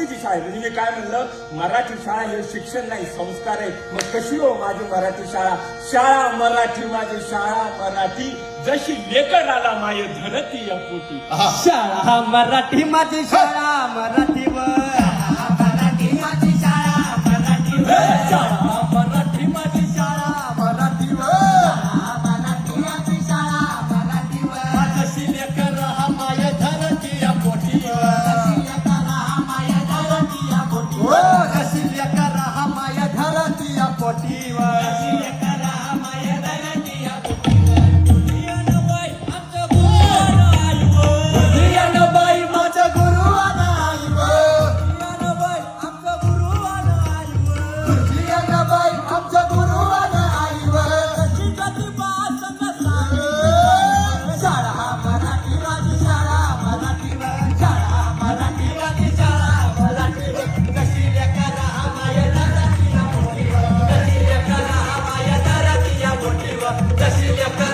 धाकलीची शाळा आहे म्हणजे मी काय म्हणलं? मराठी शाळा हे शिक्षण नाही संस्कार आहे. मग कशी हो माझी मराठी शाळा? शाळा मराठी माझी शाळा मराठी. जशी लेकर आला माय धरती या पोटी. शाळा मराठी माझी शाळा पोटीवर कशी